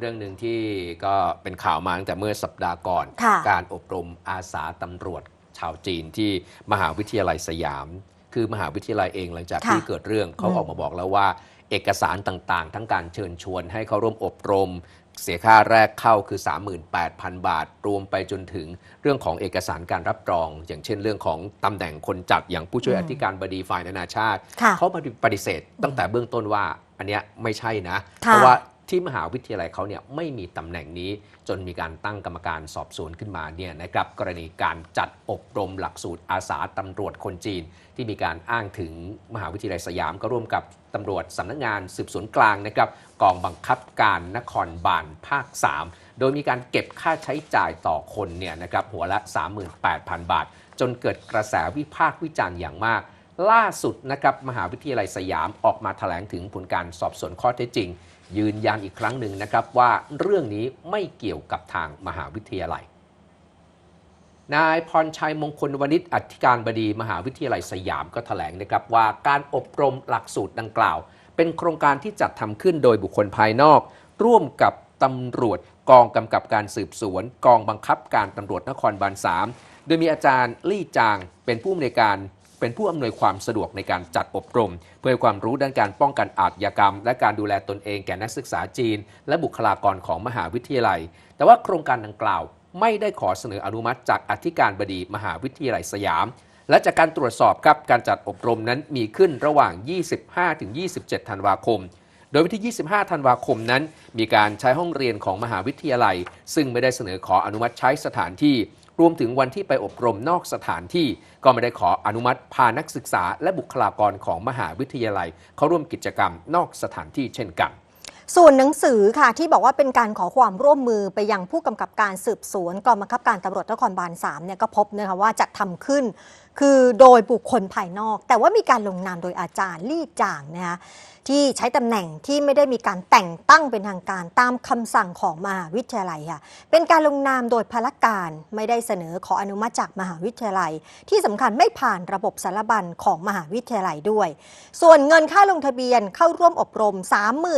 เรื่องหนึ่งที่ก็เป็นข่าวมาตั้งแต่เมื่อสัปดาห์ก่อนค่ะการอบรมอาสาตำรวจชาวจีนที่มหาวิทยาลัยสยาม คือมหาวิทยาลัยเองหลังจากค่ะที่เกิดเรื่องเขาอืมออกมาบอกแล้วว่า เอกสารต่างๆ ทั้งการเชิญชวนให้เขาร่วมอบรม เสียค่าแรกเข้าคือ 38,000 บาท รวมไปจนถึงเรื่องของเอกสารการรับรอง อย่างเช่นเรื่องของตำแหน่งคนจัดอย่างผู้ช่วยอือมธิการบดีฝ่ายนานาชาติค่ะเขาปฏิเสธตั้งแต่เบื้องต้นว่าอันเนี้ยไม่ใช่นะค่ะเพราะว่า ที่มหาวิทยาลัยเขาเนี่ยไม่มีตำแหน่งนี้จนมีการตั้งกรรมการสอบสวนขึ้นมาเนี่ยนะครับกรณีการจัดอบรมหลักสูตรอาสาตำรวจคนจีน ที่มีการอ้างถึงมหาวิทยาลัยสยามก็ร่วมกับตำรวจสำนักงานสืบสวนกลางนะครับกองบังคับการนครบาลภาค 3 โดยมีการเก็บค่าใช้จ่ายต่อคนเนี่ยนะครับหัวละ 38,000 บาท จนเกิดกระแสวิพากษ์วิจารณ์อย่างมาก ล่าสุดนะครับมหาวิทยาลัยสยามออกมาแถลงถึงผลการสอบสวนข้อเท็จจริง ยืนยันอีกครั้งหนึ่งนะครับว่าเรื่องนี้ไม่เกี่ยวกับทางมหาวิทยาลัย นายพรชัยมงคลวณิชอธิการบดีมหาวิทยาลัยสยามก็แถลงนะครับว่าการอบรมหลักสูตรดังกล่าว เป็นโครงการที่จัดทำขึ้นโดยบุคคลภายนอก ร่วมกับตำรวจกองกำกับการสืบสวน กองบังคับการตำรวจนครบาล3โดยมีอาจารย์ลี่จางเป็นผู้อำนวยการ เป็นผู้อำนวยความสะดวกในการจัดอบรม เพื่อความรู้ด้านการป้องกันอาชญากรรม และการดูแลตนเองแก่นักศึกษาจีน และบุคลากรของมหาวิทยาลัย แต่ว่าโครงการดังกล่าว ไม่ได้ขอเสนออนุมัติจากอธิการบดีมหาวิทยาลัยสยาม และจากการตรวจสอบครับการจัดอบรมนั้นมีขึ้นระหว่าง 25-27 ธันวาคม โดยวันที่ 25 ธันวาคมนั้น มีการใช้ห้องเรียนของมหาวิทยาลัย ซึ่งไม่ได้เสนอขออนุมัติใช้สถานที่ รวมถึงวันที่ไปอบรมนอกสถานที่ ก็ไม่ได้ขออนุมัติพานักศึกษา และบุคลากรของมหาวิทยาลัย เข้าร่วมกิจกรรมนอกสถานที่เช่นกันส่วนหนังสือค่ะที่บอกว่าเป็นการขอความร่วมมือไปยังผู้กำกับการสืบสวนกองบังคับการตำรวจนครบาล3เนี่ยก็พบนะคะว่าจัดทำขึ้น คือโดยบุคคลภายนอก แต่ว่ามีการลงนามโดยอาจารย์ลี่จางนะคะที่ใช้ตำแหน่งที่ไม่ได้มีการแต่งตั้งเป็นทางการตามคำสั่งของมหาวิทยาลัยค่ะเป็นการลงนามโดยพละการไม่ได้เสนอขออนุมัติจากมหาวิทยาลัย ที่สำคัญไม่ผ่านระบบสารบัญของมหาวิทยาลัยด้วย ส่วนเงินค่าลงทะเบียนเข้าร่วมอบรม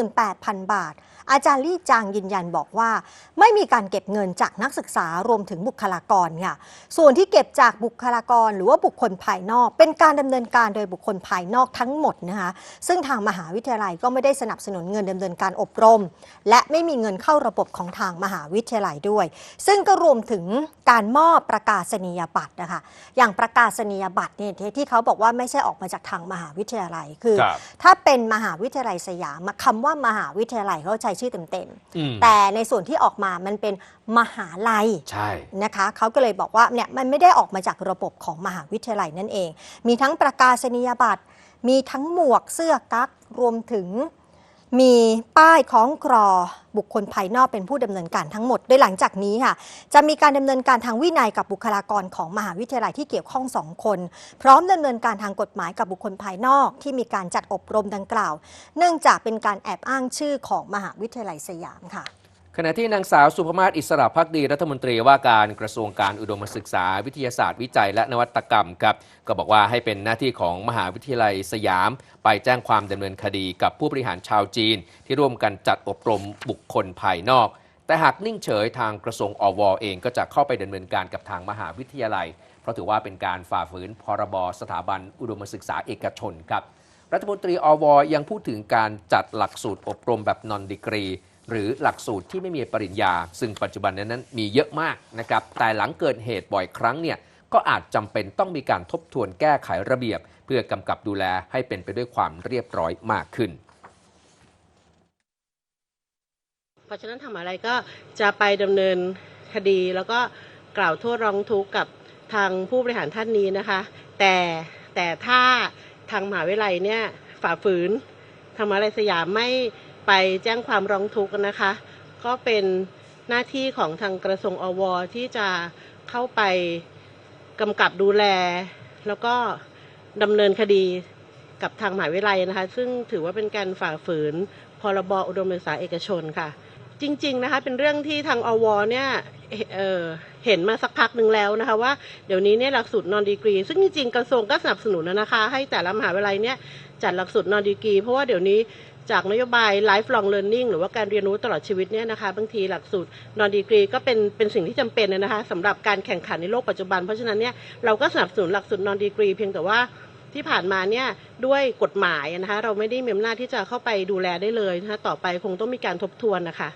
38,000 บาท อาจารย์ลี่จางยืนยันบอกว่า ไม่มีการเก็บเงินจากนักศึกษารวมถึงบุคลากรค่ะส่วนที่เก็บจากบุคลากรหรือว่าบุคคลภายนอก เป็นการดำเนินการโดยบุคคลภายนอกทั้งหมดนะคะซึ่งทางมหาวิทยาลัยก็ไม่ได้สนับสนุนเงินดำเนินการอบรม และไม่มีเงินเข้าระบบของทางมหาวิทยาลัยด้วย ซึ่งก็รวมถึงการมอบประกาศนียบัตรนะคะอย่างประกาศนียบัตรเนี่ยที่ที่เขาบอกว่าไม่ใช่ออกมาจากทางมหาวิทยาลัยคือครับถ้าเป็นมหาวิทยาลัยสยามคำว่ามหาวิทยาลัยเขาใช้ชื่อเต็มอืมๆแต่ในส่วนที่ออกมามันเป็นมหาลัยใช่นะคะเขาก็เลยบอกว่าเนี่ยมันไม่ได้ออกมาจากระบบของมหาวิทยาลัยนั่นเอง มีทั้งประกาศนียบัตร มีทั้งหมวกเสื้อกั๊กรวมถึงมีป้ายคล้องครอบุคคลภายนอกเป็นผู้ดำเนินการทั้งหมด โดยหลังจากนี้ค่ะจะมีการดำเนินการทางวินัยกับบุคลากรของมหาวิทยาลัยที่เกี่ยวข้องสองคน พร้อมดำเนินการทางกฎหมายกับบุคคลภายนอก ที่มีการจัดอบรมดังกล่าว เนื่องจากเป็นการแอบอ้างชื่อของมหาวิทยาลัยสยามค่ะ ขณะที่นางสาวสุภมาศอิสระพักดีรัฐมนตรีว่าการกระทรวงการอุดมศึกษาวิทยาศาสตร์วิจัยและนวัตกรรมครับก็บอกว่าให้เป็นหน้าที่ของมหาวิทยาลัยสยาม ไปแจ้งความดำเนินคดีกับผู้บริหารชาวจีน ที่ร่วมกันจัดอบรมบุคคลภายนอก แต่หากนิ่งเฉยทางกระทรวงอวเองก็จะเข้าไปดำเนินการกับทางมหาวิทยาลัย เพราะถือว่าเป็นการฝ่าฝืนพรบสถาบันอุดมศึกษาเอกชนครับรัฐมนตรีอวยังพูดถึงการจัดหลักสูตรอบรมแบบนอนดีกรี หรือหลักสูตรที่ไม่มีปริญญา ซึ่งปัจจุบันนั้นมีเยอะมากนะครับแต่หลังเกิดเหตุบ่อยครั้งเนี่ยก็อาจจำเป็นต้องมีการทบทวนแก้ไขระเบียบ เพื่อกำกับดูแลให้เป็นไปด้วยความเรียบร้อยมากขึ้นเพราะฉะนั้นทำอะไรก็จะไปดำเนินคดีแล้วก็กล่าวโทษร้องทุกข์กับทางผู้บริหารท่านนี้นะคะ แต่แต่ถ้าทางมหาวิทยาลัยเนี่ยฝ่าฝืนทางมหาวิทยาลัยสยามไม่ ไปแจ้งความร้องทุกข์นะคะ ก็เป็นหน้าที่ของทางกระทรวงอว ที่จะเข้าไปกำกับดูแล แล้วก็ดำเนินคดีกับทางมหาวิทยาลัยนะคะ ซึ่งถือว่าเป็นการฝ่าฝืนพรบอุดมศึกษาเอกชนค่ะ จริง ๆ นะคะ เป็นเรื่องที่ทางอวเนี่ยเเห็นมาสักพักหนึ่งแล้วนะคะว่าเดี๋ยวนี้เนี่ยหลักสูตรนอนดีกรี ซึ่งจริงๆกระทรวงก็สนับสนุนนะคะ ให้แต่ละมหาวิทยาลัยเนี่ยจัดหลักสูตรนอนดีกรี เพราะว่าเดี๋ยวนี้ จากนโยบาย lifelong learning หรือว่าการเรียนรู้ตลอดชีวิตเนี่ยนะคะบางทีหลักสูตรนอนดีกรีก็เป็นเป็นสิ่งที่จำเป็นนะคะสำหรับการแข่งขันในโลกปัจจุบัน เพราะฉะนั้นเนี่ยเราก็สนับสนุนหลักสูตรนอนดีกรีเพียงแต่ว่าที่ผ่านมาเนี่ยด้วยกฎหมายนะคะเราไม่ได้มีอำนาจที่จะเข้าไปดูแลได้เลยนะคะต่อไปคงต้องมีการทบทวนนะคะ